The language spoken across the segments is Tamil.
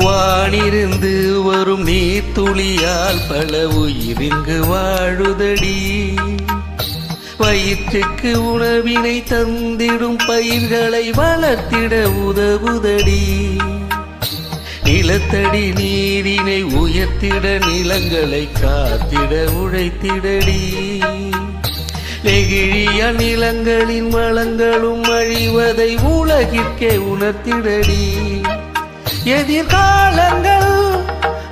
வானிருந்து வரும் நீர் துளியால் பல உயிரிங்கு வாழுதடி. வயிற்றுக்கு உணவினை தந்திடும் பயிர்களை வளர்த்திட உதவுதடி. நிலத்தடி நீரினை உயர்த்திட நிலங்களை காத்திட உழைத்திடடி. நெகிழிய நிலங்களின் வளங்களும் அழிவதை உலகிற்கே உணர்த்திடடி. எதிர்காலங்கள்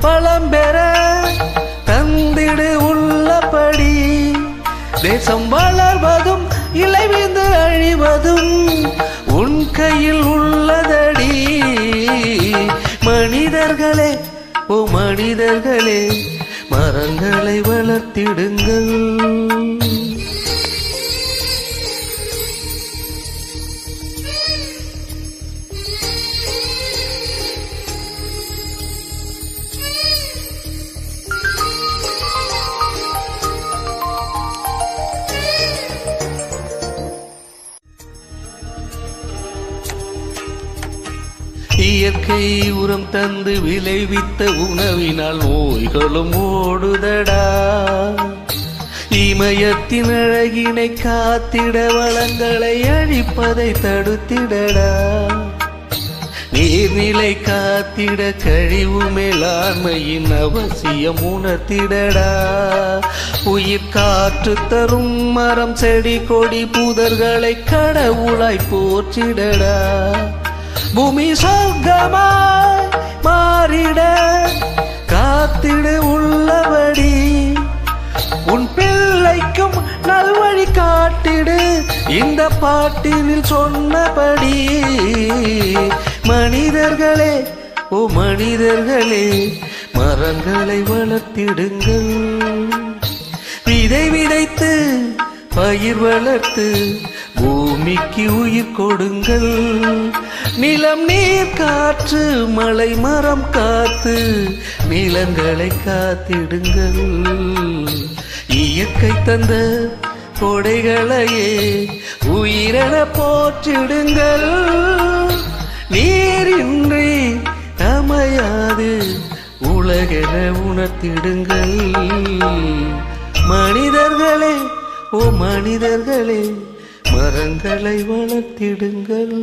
பலம் பெற தந்திடு உள்ளபடி. தேசம் வளர்வதும் இலைவிந்து அழிவதும் உன் கையில் உள்ளதடி. மனிதர்களே ஓ மனிதர்களே மரங்களை வளர்த்திடுங்கள். இயற்கை உரம் தந்து விளைவித்த உணவினால் நோய்களும் ஓடுதடா. இமயத்தின் அழகினை காத்திட வளங்களை அழிப்பதை தடுத்திடடா. நீர்நிலை காத்திட கழிவு மேலாண்மையின் அவசியம் உணர்த்திடடா. உயிர் காற்று தரும் மரம் செடி கொடி புதர்களை கடவுளாய் போற்றிடடா. பூமி சொர்க்கமாய் மாறிட காத்திடு உள்ளபடி. உன் பிள்ளைக்கும் நல்வழி காட்டிடு இந்த பாட்டினில் சொன்னபடி. மனிதர்களே ஓ மனிதர்களே மரங்களை வளர்த்திடுங்கள். விதை விதைத்து பயிர் வளர்த்து பூமிக்கு உயிர் கொடுங்கள். நிலம் நீர் காற்று மலை மரம் காத்து நிலங்களை காத்திடுங்கள். இயற்கை தந்த கொடைகளையே உயிரென போற்றிடுங்கள். நீரின்றி அமையாது உலகென உணர்த்திடுங்கள். மனிதர்களே ஓ மனிதர்களே மரங்களை வளர்த்திடுங்கள்.